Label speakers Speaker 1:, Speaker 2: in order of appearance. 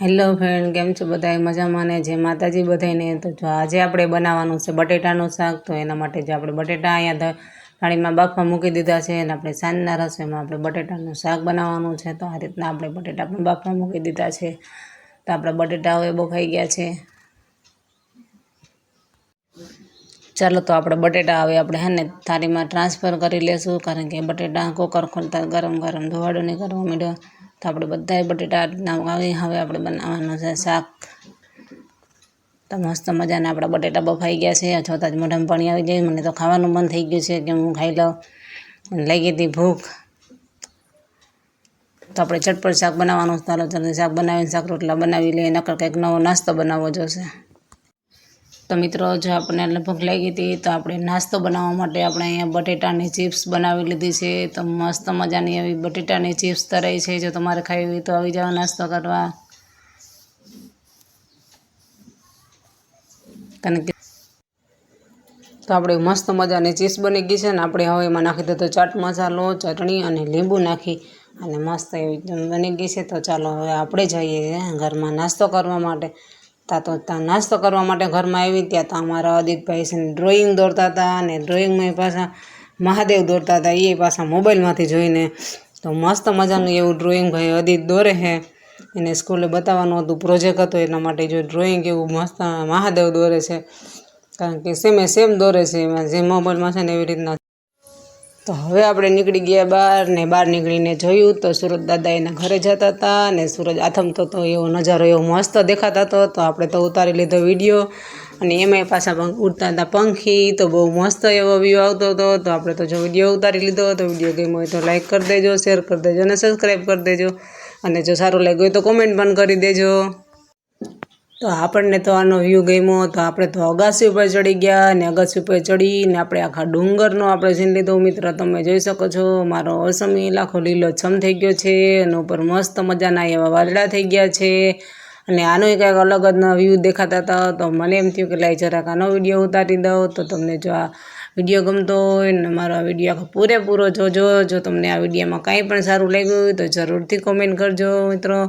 Speaker 1: Hello friend, કેમ છો બધા મજામાં ને? જે માતાજી બધાને તો જો આજે આપણે બનાવવાનું છે બટેટાનું શાક. તો એના માટે જો આપણે બટેટા અહીંયા થાળીમાં બાફવા મૂકી દીધા છે અને આપણે સાંજના રસોઈમાં આપણે બટેટાનું શાક બનાવવાનું છે. તો આ રીતના આપણે બટેટા પણ બાફવા મૂકી દીધા છે. તો આપણા બટેટા હવે બફાઈ ગયા છે. ચાલો તો આપણે બટેટા હવે આપણે હે ને થાળીમાં ટ્રાન્સફર કરી લેશું, કારણ કે બટેટા કુકર ખોલતા ગરમ ગરમ ધોવાડો નહીં કરવો માંડ્યો. આપણે બધાય બટેટા આ રીતના હવે આપણે બનાવવાનું છે શાક. તો મસ્ત મજાના આપણા બટેટા બફાઈ ગયા છે જોતાં જ મોઢામાં પાણી આવી જાય મને તો ખાવાનું મન થઈ ગયું છે કે હું ખાઈ લઉં. મને લાગી હતી ભૂખ. તો આપણે ચટપટ શાક બનાવવાનું ચાલો જલ્દી શાક બનાવીને શાક રોટલા બનાવી લઈએ, નકર કંઈક નવો નાસ્તો બનાવવો જોશે. તો મિત્રો, જો આપણને લગભગ લાગી હતી, તો આપણે નાસ્તો બનાવવા માટે આપણે અહીંયા બટેટાની ચિપ્સ બનાવી લીધી છે. તો મસ્ત મજાની આવી બટેટાની ચિપ્સ તરાઈ છે. જો તમારે ખાવી હોય તો આવી જાઓ નાસ્તો કરવા. કારણ કે તો આપણે મસ્ત મજાની ચિપ્સ બની ગઈ છે ને, આપણે હવે એમાં નાખી દીધો ચાટ મસાલો, ચટણી અને લીંબુ નાખી અને મસ્ત એવી બની ગઈ છે. તો ચાલો, હવે આપણે જઈએ ઘરમાં નાસ્તો કરવા માટે. તા તો ત્યાં નાસ્તો કરવા માટે ઘરમાં આવી ત્યાં તો અમારા અદિતભાઈ છે ડ્રોઈંગ દોરતા હતા અને ડ્રોઈંગમાં એ પાછા મહાદેવ દોરતા હતા એ પાછા મોબાઈલમાંથી જોઈને. તો મસ્ત મજાનું એવું ડ્રોઈંગ ભાઈ અદિત દોરે છે. એને સ્કૂલે બતાવવાનું હતું પ્રોજેક્ટ હતો એના માટે જો ડ્રોઈંગ એવું મસ્ત મહાદેવ દોરે છે. કારણ કે સેમે સેમ દોરે છે, એમાં જે મોબાઈલમાં છે ને એવી રીતના તો હવે આપણે નીકળી ગયા બહાર ને બહાર નીકળીને જોયું તો સુરત દાદા એના ઘરે જતા હતા અને સૂરજ આથમતો હતો એવો નજારો એવો મસ્ત દેખાતા હતો. તો આપણે તો ઉતારી લીધો વીડિયો અને એમાંય પાછા ઉડતા હતા પંખી, તો બહુ મસ્ત એવો વ્યૂ આવતો હતો. તો આપણે તો જો વીડિયો ઉતારી લીધો તો વીડિયો ગેમ હોય તો લાઈક કરી દેજો શેર કરી દેજો અને સબસ્ક્રાઈબ કરી દેજો. અને જો સારું લાગ્યું હોય તો કોમેન્ટ પણ કરી દેજો. તો આપણને તો આનો વ્યૂ ગમ્યો તો આપણે તો અગાસી ઉપર ચડી ગયા અને અગાસી ઉપર ચડીને આપણે આખા ડુંગરનો આપણે સીન લીધો મિત્ર તમે જોઈ શકો છો, મારો અસમી લાખો લીલો છમ થઈ ગયો છે અને ઉપર મસ્ત મજાના એવા વાદળા થઈ ગયા છે અને આનો કંઈક અલગ જ વ્યૂ દેખાતા હતા, તો મને એમ થયું કે લાઈ જરાક આનો વીડિયો ઉતારી દઉં, તો તમને જો આ વીડિયો ગમતો હોય ને મારો આ વીડિયો આખો પૂરેપૂરો જોજો, જો તમને આ વિડીયોમાં કાંઈ પણ સારું લાગ્યું હોય તો જરૂરથી કોમેન્ટ કરજો મિત્રો.